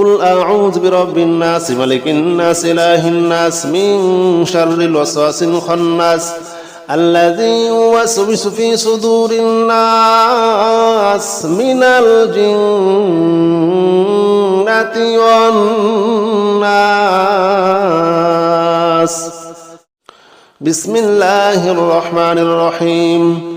قل أعوذ برب الناس ملك الناس إله الناس من شر الوسواس الخناس الذي يوسوس في صدور الناس من الجنة والناس بسم الله الرحمن الرحيم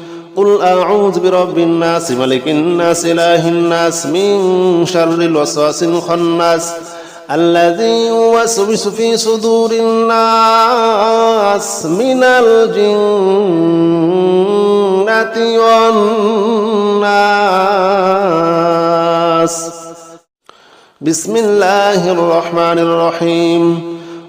قل أعوذ برب الناس ملك الناس إله الناس من شر الوسواس الخناس الذي يوسوس في صدور الناس من الجنة والناس بسم الله الرحمن الرحيم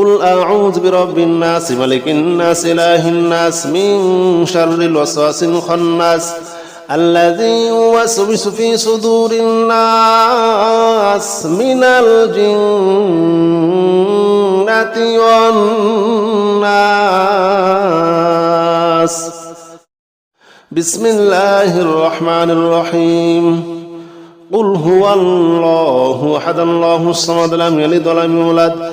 قل أعوذ برب الناس ملك الناس إله الناس من شر الوسواس الخناس الذي يوسوس في صدور الناس من الجنة والناس. بسم الله الرحمن الرحيم. قل هو الله أحد الله الصمد لم يلد ولم يولد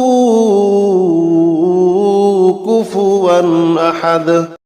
كفوا أحد.